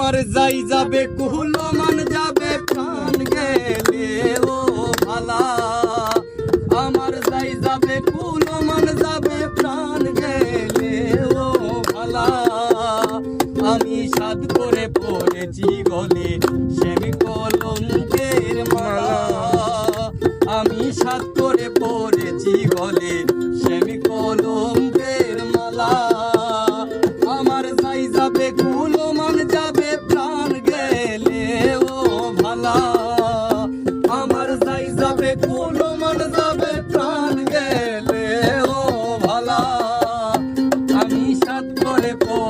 আমার যাই যাবে, কুহুলো মান যাবে, প্রাণ গেলে ও ভালা। আমার যাই যাবে, কুহুলো মান যাবে, প্রাণ গেলে ও ভালা। আমি সাদ করে পড়েছি গলে সেমি কলঙ্কের মালা। আমি সাদ করে পড়েছি গলে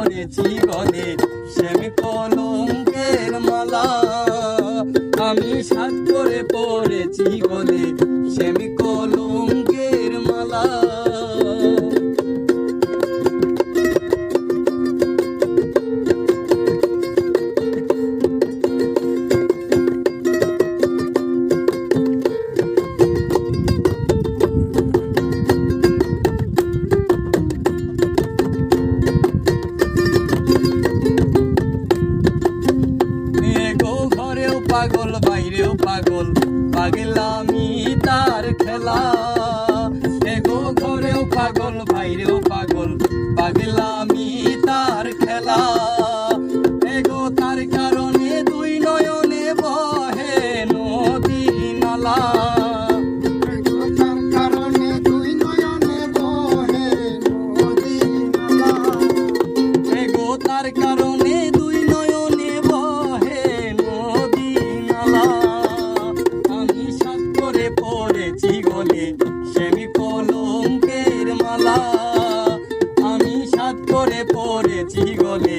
করে জীবনে সেমি কলঙ্কের মালা। আমি সাত করে পড়েছি গলে সেমি পাগল বাইরেও পাগল। পাগলামি করে পড়েছি গলে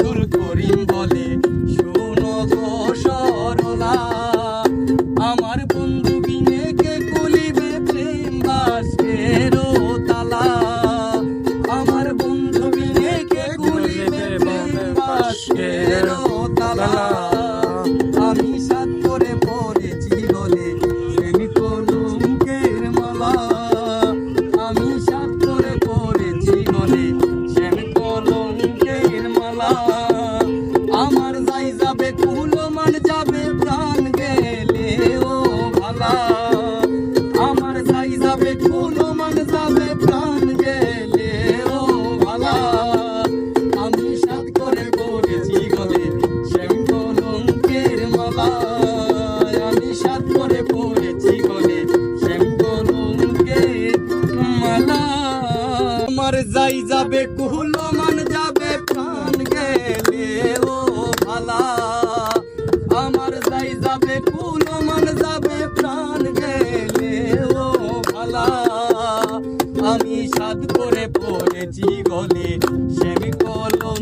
আব্দুল করিম বলে শুনো গো সরলা আমার বন্ধু বিনে কে কুলিবে প্রেম বাসের তালা আমার বন্ধু বিনে কে কুলিবে প্রেম বাসের তালা। যাই যাবে কুহলমান যাবে, প্রাণ গেলে ও ভালা। আমার যাই যাবে কুহলমান যাবে, প্রাণ গেলে ও ভালা। আমি সাত করে পড়েছি গলে, সেমি কলম